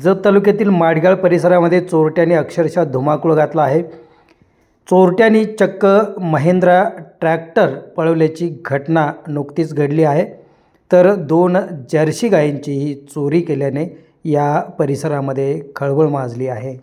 जत तालुक्यातील माडगाळ परिसरामध्ये चोरट्याने अक्षरशः धुमाकूळ घातला आहे. चोरट्यांनी चक्क महिंद्रा ट्रॅक्टर पळवल्याची घटना नुकतीच घडली आहे. तर दोन जर्सी गायींचीही चोरी केल्याने या परिसरामध्ये खळबळ माजली आहे.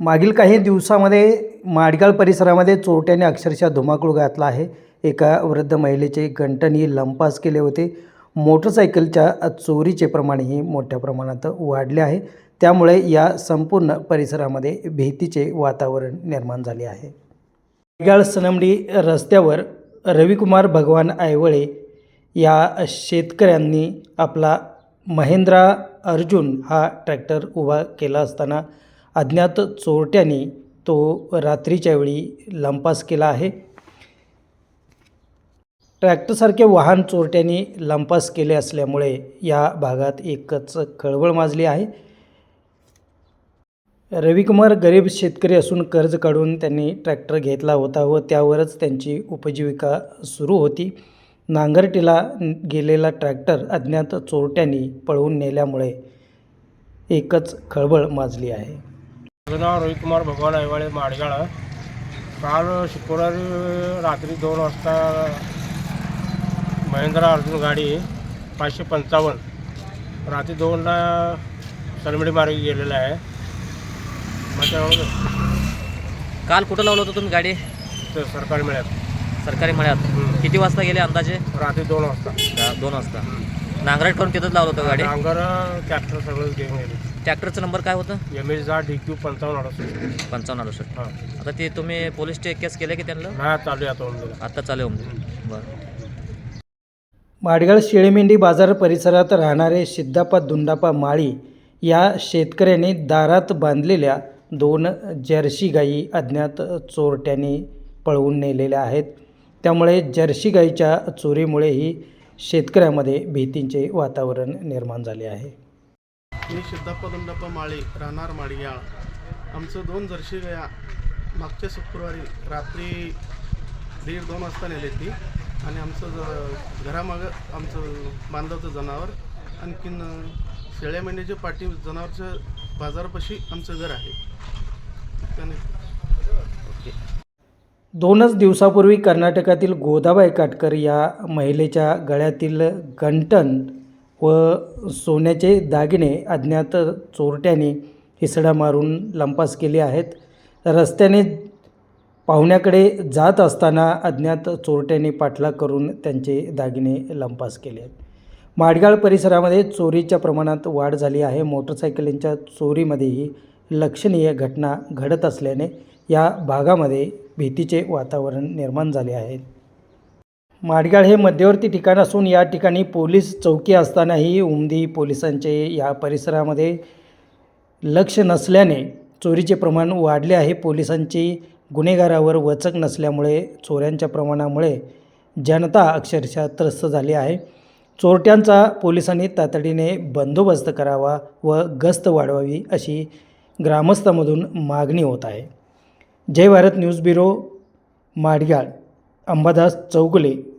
मागील काही दिवसामध्ये माडगाळ परिसरामध्ये चोरट्याने अक्षरशः धुमाकूळ घातला आहे. एका वृद्ध महिलेचे गंटनही लंपास केले होते. मोटरसायकलच्या चोरीचे प्रमाणही मोठ्या प्रमाणात वाढले आहे. त्यामुळे या संपूर्ण परिसरामध्ये भीतीचे वातावरण निर्माण झाले आहे. गाळ सनमडी रस्त्यावर रविकुमार भगवान आयवळे या शेतकऱ्यांनी आपला महेंद्रा अर्जुन हा ट्रॅक्टर उभा केला असताना अज्ञात चोरट्यांनी तो रात्रीच्या वेळी लंपास केला आहे. ट्रॅक्टरसारखे वाहन चोरट्यांनी लंपास केले असल्यामुळे या भागात एकच खळबळ माजली आहे. रविकुमार गरीब शेतकरी असून कर्ज काढून त्यांनी ट्रॅक्टर घेतला होता व त्यावरच त्यांची उपजीविका सुरू होती. नांगरटीला गेलेला ट्रॅक्टर अज्ञात चोरट्यांनी पळवून नेल्यामुळे एकच खळबळ माजली आहे. माझं नाव रविकुमार भगवान ऐवाळे माडगाळा. काल शुक्रवारी रात्री दोन वाजता महिंद्रा अर्जुन गाडी पाचशे पंचावन्न. रात्री दोनला सलमडी मार्गी गेलेला आहे. मग त्यामुळे काल कुठं लावलं होतं तुम्ही गाडी? ते सरकारी मिळाल सरकारी मळ्यात. किती वाजता गेले अंदाजे? रात्री दोन वाजता. दोन वाजता. नांगरट करून तिथंच लावलं होतं गाडी? डांगर ट्रॅक्टर सगळं घेऊन गेले. ट्रॅक्टरचा नंबर काय होतं? एम एस जा डी क्यू पंचावन्न अडुसष्ट. पंचावन्न अडुसष्ट. हां. आता ते तुम्ही पोलीस केस केले की त्यांना? चालू आहे आता. आत्ता चालू आहे बरं. माडगाळ शेळीमेंढी बाजार परिसरात राहणारे सिद्धापा दुंडापा माळी या शेतकऱ्याने दारात बांधलेल्या दोन जर्सी गायी अज्ञात चोरट्याने पळवून नेलेल्या आहेत. त्यामुळे जर्सी गायीच्या चोरीमुळेही शेतकऱ्यामध्ये भीतींचे वातावरण निर्माण झाले आहे. मी सिद्धप्पा दुंडप्पा माळी राहणार माडगाळ आमचं दोन जर्शी गया मागच्या शुक्रवारी रात्री दीड दोन वाजता नेले ती आणि आमचं ज घरामागं आमचं बांधवचं जनावर आणखीन शेळ्या मेंढ्याच्या पाठी जनावरच्या बाजारापाशी आमचं घर आहे. त्याने दोनच दिवसापूर्वी कर्नाटकातील गोदाबाई काटकर या महिलेच्या गळ्यातील गंटन व सोन्याचे दागिने अज्ञात चोरट्याने हिसडा मारून लंपास केले आहेत. रस्त्याने पाहुण्याकडे जात असताना अज्ञात चोरट्याने पाठलाग करून त्यांचे दागिने लंपास केले. आहेत माडगाळ परिसरामध्ये चोरीच्या प्रमाणात वाढ झाली आहे. मोटरसायकलींच्या चोरीमध्येही लक्षणीय घटना घडत असल्याने या भागामध्ये भीतीचे वातावरण निर्माण झाले आहे. माडगाळ हे मध्यवर्ती ठिकाण असून या ठिकाणी पोलीस चौकी असतानाही उमदी पोलिसांचे या परिसरामध्ये लक्ष नसल्याने चोरीचे प्रमाण वाढले आहे. पोलिसांची गुन्हेगारावर वचक नसल्यामुळे चोऱ्यांच्या प्रमाणामुळे जनता अक्षरशः त्रस्त झाली आहे. चोरट्यांचा पोलिसांनी तातडीने बंदोबस्त करावा व गस्त वाढवावी अशी ग्रामस्थामधून मागणी होत आहे. Jai Bharat news bureau Madgal Ambadas Chougule.